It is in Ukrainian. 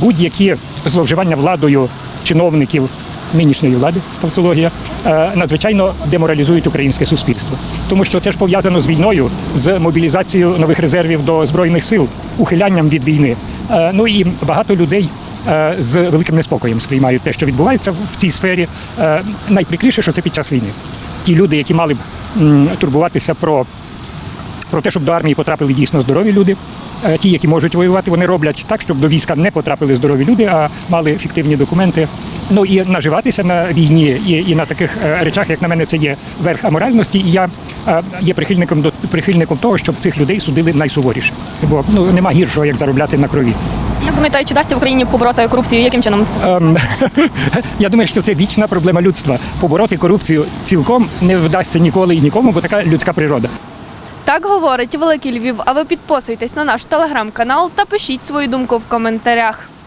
будь-які зловживання владою чиновників нинішньої влади, тавтологія, е, надзвичайно деморалізують українське суспільство. Тому що це ж пов'язано з війною, з мобілізацією нових резервів до збройних сил, ухилянням від війни. Е, Ну і багато людей. е, З великим неспокоєм сприймають те, що відбувається в цій сфері. Найприкріше, що це під час війни. Ті люди, які мали б турбуватися про про те, щоб до армії потрапили дійсно здорові люди. Е, Ті, які можуть воювати, вони роблять так, щоб до війська не потрапили здорові люди, а мали фіктивні документи. Ну і наживатися на війні і, і на таких е, речах, як на мене, це є верх аморальності. І я е, є прихильником до прихильником того, щоб цих людей судили найсуворіше. Бо ну нема гіршого, як заробляти на крові. Як думаєте, чи вдасться в Україні побороти корупцію? Яким чином? Ем, Я думаю, що це вічна проблема людства. Побороти корупцію цілком не вдасться ніколи і нікому, бо така людська природа. Так говорить Великий Львів. А ви підписуйтесь на наш телеграм-канал та пишіть свою думку в коментарях.